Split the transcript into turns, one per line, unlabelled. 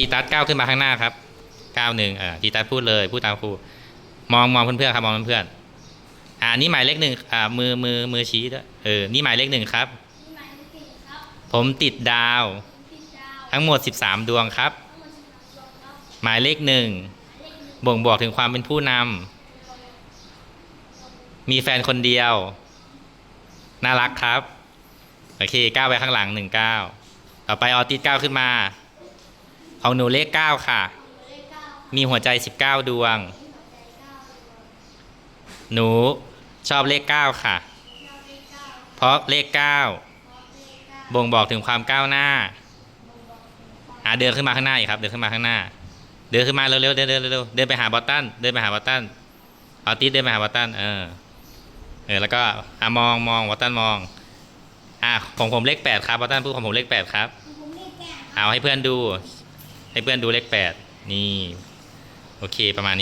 ทีตัสก้าวขึ้นมาข้างหน้าครับก้าวหนึ่งเออทีตัสพูดเลยพูดตามครูมองมองเพื่อนๆครับมองเพื่อนๆอ่านี่หมายเลขหนึ่งอ่ามือมือมือชี้ด้วยเออนี่หมายเลขหนึ่งครับ
นี่หมายเลขสี่ครับ
ผมติดดาว
พิดดาว
ทั้งหมด 13 ดวงครับ
ทั้งหมดสิบสามดวงครับ
หมายเลขหนึ่ง
หมายเลขหนึ่ง
บ่งบอกถึงความเป็นผู้นำมีแฟนคนเดียว น่ารักครับ โอเคก้าวไปข้างหลังหนึ่งก้าวต่อไปออติสก้าวขึ้นมา ของหนูเลขเก้าค่ะ
มี
หัวใจ19ดวง
หัวใจเก้าดวง
หนูชอบเลข
เก้า
เพราะเพ
ราะเลขเก้า
บ่งบอกถึงความก้าวหน้า
บ่งบอกถึงความ
อ่าเดินขึ้นมาข้างหน้าอีกครับ เดินขึ้นมาข้างหน้า เดินขึ้นมาเร็วๆเดินเดินเร็วๆเดินไปหาบอตตันเดินไปหาบอตตันเอาติสเดินไปหาบอตตันเออเออแล้วก็อ่ามองมองบอตตันมองอ่าของผมเลขแปดครับบอตตันพูดของผม
ผมเลขแปดครับ
เอาให้เพื่อนดู ให้เพื่อนดูเลขแปดนี่ โอเคประมาณนี้